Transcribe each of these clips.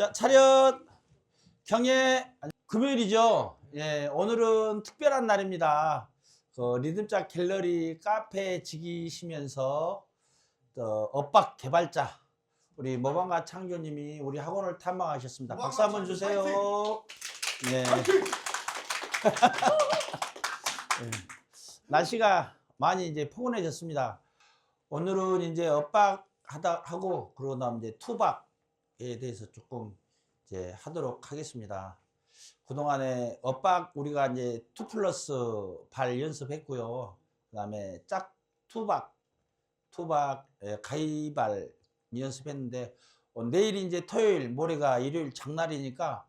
자, 차렷 경례 금요일이죠. 예, 오늘은 특별한 날입니다. 그 리듬짝 갤러리 카페 지기시면서 또 업박 개발자 우리 모방가 창조님이 우리 학원을 탐방하셨습니다. 박수 한번 주세요. 네. 예. 날씨가 많이 이제 포근해졌습니다. 오늘은 이제 엇박 하다 하고 그러고 나면 이제 투박에 대해서 조금 이제 하도록 하겠습니다. 그동안에 엇박 우리가 이제 투 플러스 발 연습했고요. 그 다음에 짝 투박 투박 예, 가위발 연습했는데 어, 내일이 이제 토요일 모레가 일요일 장날이니까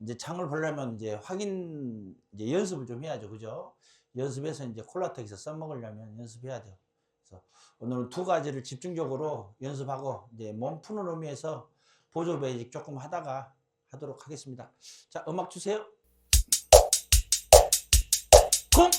이제 장을 보려면 이제 확인 이제 연습을 좀 해야죠 그죠 연습해서 이제 콜라텍에서 써먹으려면 연습해야죠 그래서 오늘은 두 가지를 집중적으로 연습하고 이제 몸 푸는 의미에서 보조 베이직 조금 하다가 하도록 하겠습니다. 자 음악 주세요. 쿵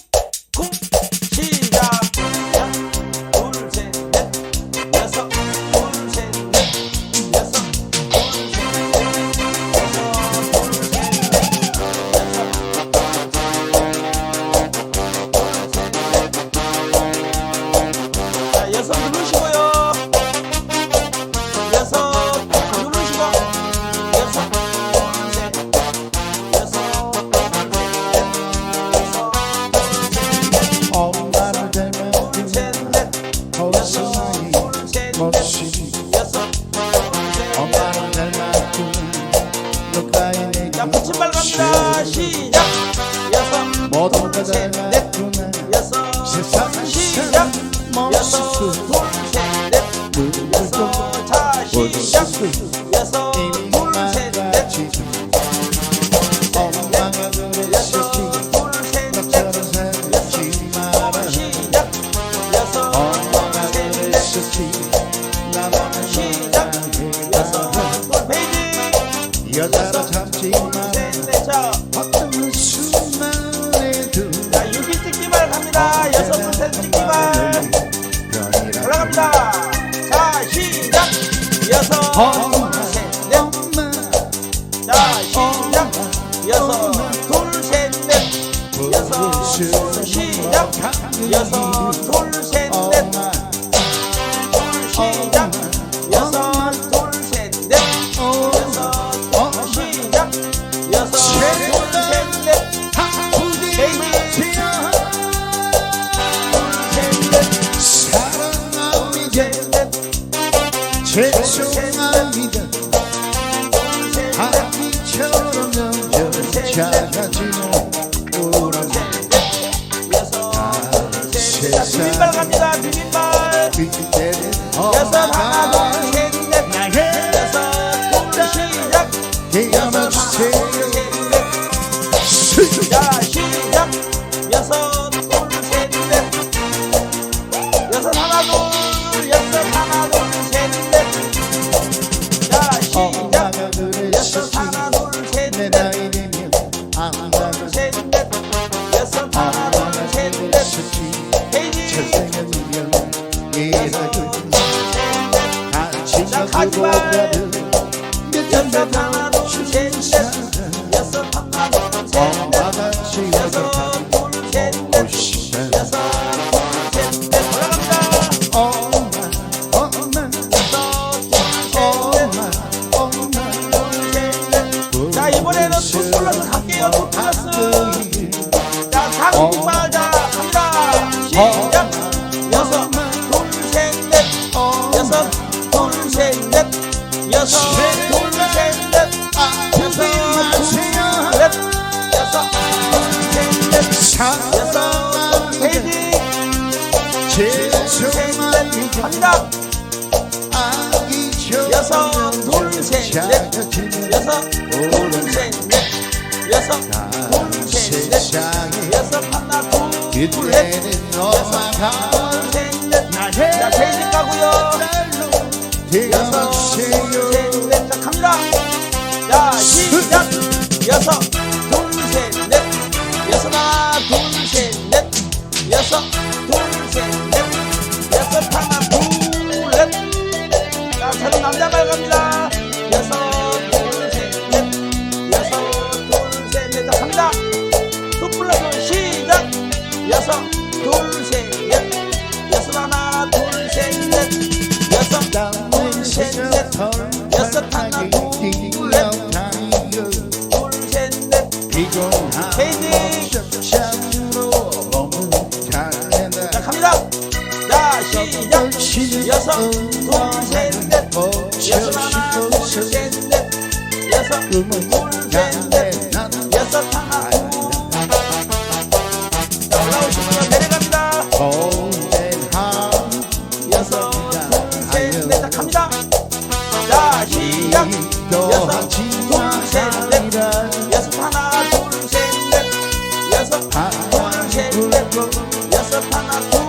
시작. 여섯 모두가 둘셋넷 닮았구나 여섯 세상은 시작. 참 여섯 갑니다. 자 시작. 여섯 둘 셋넷 엄마 자 시작. 여섯 둘 셋 넷 여섯 시작. 여섯 cha cha 셋넷 여섯 둘 셋 넷 여섯 둘 셋 넷 여섯 둘 셋 넷 여섯 페이지 죄송합니다 갑니다 아기처럼 여섯 둘셋넷 여섯 둘 셋넷 여섯 둘셋넷 세상에 여섯 하나 둘셋 그때는 엄마가 둘셋넷 자 페이지 가고요 여섯 셋넷 다 갑니다 자 시작 여섯 둘셋넷 여섯 하나 둘셋넷 여섯 둘셋넷 여섯 하나 둘넷자 저는 남자 말갑니다 여섯 둘셋넷 여섯 둘셋넷 다 갑니다 숯불러서 시작 여섯 시작 여섯 둘셋넷 여섯 하나 둘셋넷 여섯 둘셋넷 하나. 둘셋넷 여섯 하나 둘셋넷 여섯 하나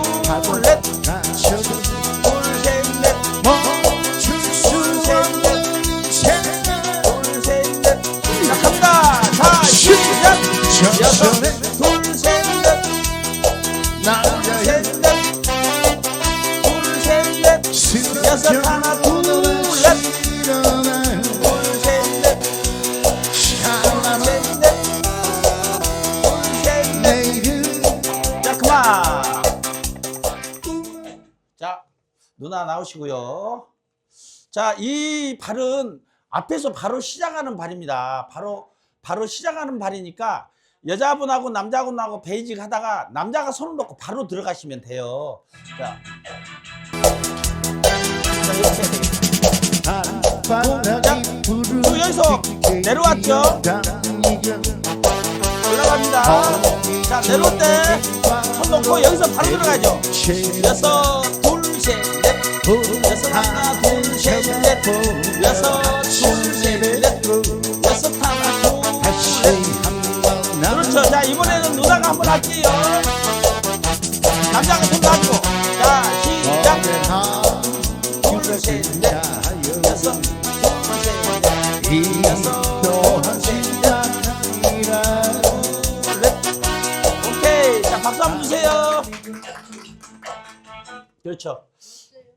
누나 나오시고요. 자 이 발은 앞에서 바로 시작하는 발입니다. 바로 바로 시작하는 발이니까 여자분하고 남자분하고 베이직 하다가 남자가 손을 놓고 바로 들어가시면 돼요. 자, 자 여기서 내려왔죠? 올라갑니다. 자 내려올 때 손 놓고 여기서 바로 들어가죠. 여섯 그렇죠. 자 이번에는 누나가 한번 할게요. 남자가 가지고. 자 시작. 박수 한번 주세요. 그렇죠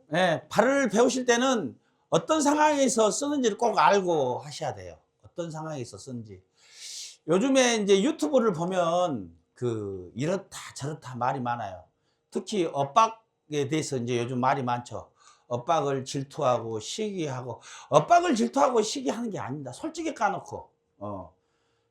네, 발을 배우실 때는 어떤 상황에서 쓰는지를 꼭 알고 하셔야 돼요. 어떤 상황에서 쓰는지. 요즘에 이제 유튜브를 보면 그 이렇다 저렇다 말이 많아요. 특히 엇박에 대해서 이제 요즘 말이 많죠. 엇박을 질투하고 시기하고 엇박을 질투하고 시기하는 게 아닙니다. 솔직히 까놓고 어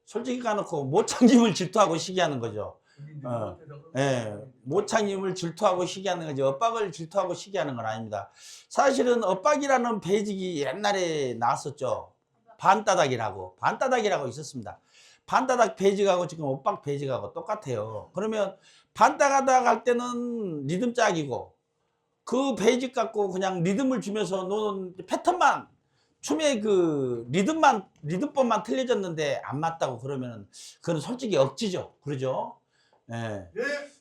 솔직히 까놓고 모창님을 질투하고 시기하는 거죠 어, 예, 모창님을 질투하고 시기하는 거지 엇박을 질투하고 시기하는 건 아닙니다. 사실은 엇박이라는 베이직이 옛날에 나왔었죠. 반따닥이라고 반따닥이라고 있었습니다. 반따닥 베이직하고 지금 엇박 베이직하고 똑같아요. 그러면 반따닥 할 때는 리듬 짝이고 그 베이직 갖고 그냥 리듬을 주면서 노는 패턴만 춤의 그 리듬만 리듬법만 틀려졌는데 안 맞다고 그러면은 그건 솔직히 억지죠. 그러죠? 예.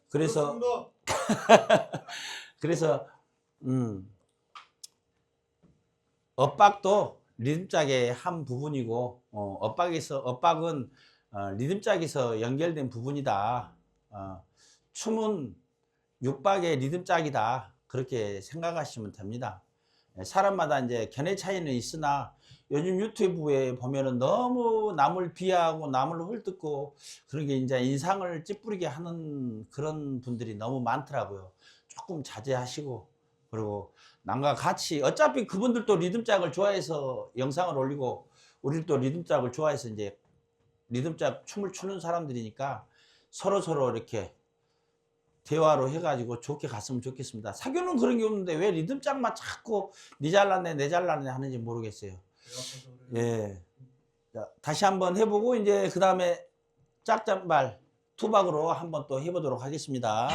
그래서 그래서 음 엇박도 리듬짝의 한 부분이고 어, 엇박에서 엇박은 어, 리듬짝에서 연결된 부분이다. 어, 춤은 육박의 리듬짝이다. 그렇게 생각하시면 됩니다. 예, 사람마다 이제 견해 차이는 있으나 요즘 유튜브에 보면은 너무 남을 비하하고 남을 헐뜯고 그런 게 이제 인상을 찌푸리게 하는 그런 분들이 너무 많더라고요. 조금 자제하시고 그리고 남과 같이 어차피 그분들도 리듬짝을 좋아해서 영상을 올리고 우리도 리듬짝을 좋아해서 이제 리듬짝 춤을 추는 사람들이니까 서로 서로 이렇게 대화로 해가지고 좋게 갔으면 좋겠습니다. 사교는 그런 게 없는데 왜 리듬 짝만 자꾸 니 잘났네 내 잘났네 하는지 모르겠어요. 예. 자, 다시 한번 해보고 이제 그 다음에 짝짝발 투박으로 한번 또 해보도록 하겠습니다.